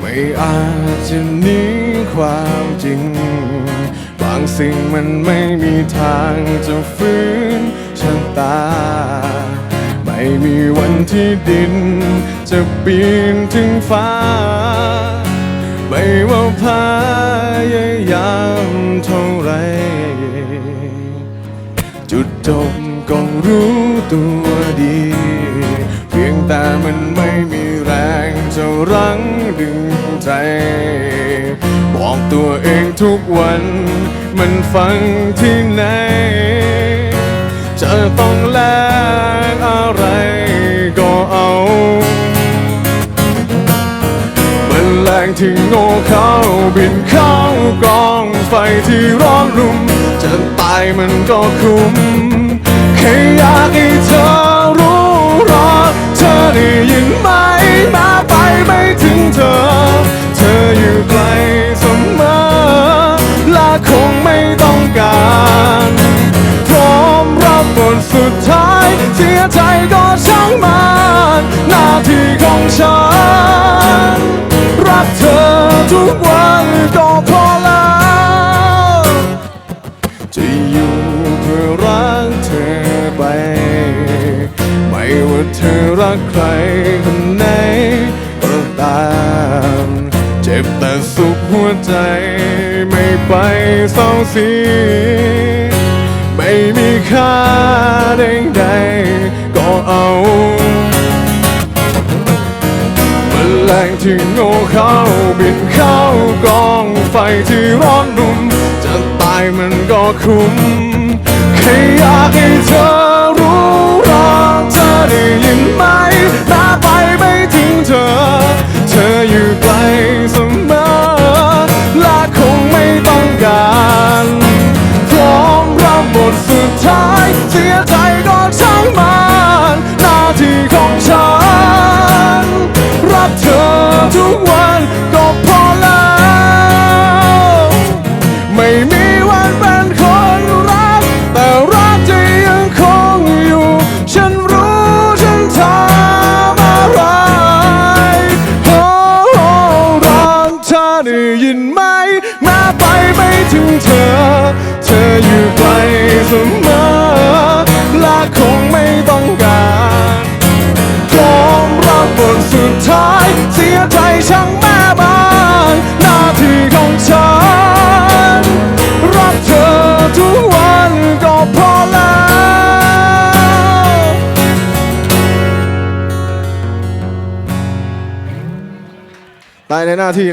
ไม่อาจจะหนีความจริง บางสิ่งมันไม่มีทางจะฟื้นชะตา ไม่มีวันที่ดิน จะปีนถึงฟ้า ไม่ว่าพยายามเท่าไรจุดจบก็รู้ตัวดี เพียงแต่มันไม่มีแรง จะรั้งดึงใจ บอกตัวเองทุกวัน มันฟังที่ไหน จะต้องแลกอะไรก็เอามันแรงที่โง่เขาบินเข้ากองไฟที่ร้อนรุ่มจะตายมันก็คุ้มแค่อยากให้เธอ สุดท้าย เสียใจก็ช่างมันหน้าที่ของฉัน รักเธอทุกวันก็พอแล้วจะอยู่เพื่อรักเธอไป ไม่ว่าเธอรักใครคนไหนก็ตามเจ็บแต่สุขหัวใจไม่ไปเศร้าเสีย ม่มีค่าใดๆก็เอาแมลงที่โง่เข้าบินเข้ากองไฟที่ร้อนรุ่มจะตายมันก็คุ้ม ท้ายเสียใจช่างแม่บ้านหน้าที่ของฉัน รักเธอทุกวันก็พอแล้ว ตายในหน้าที่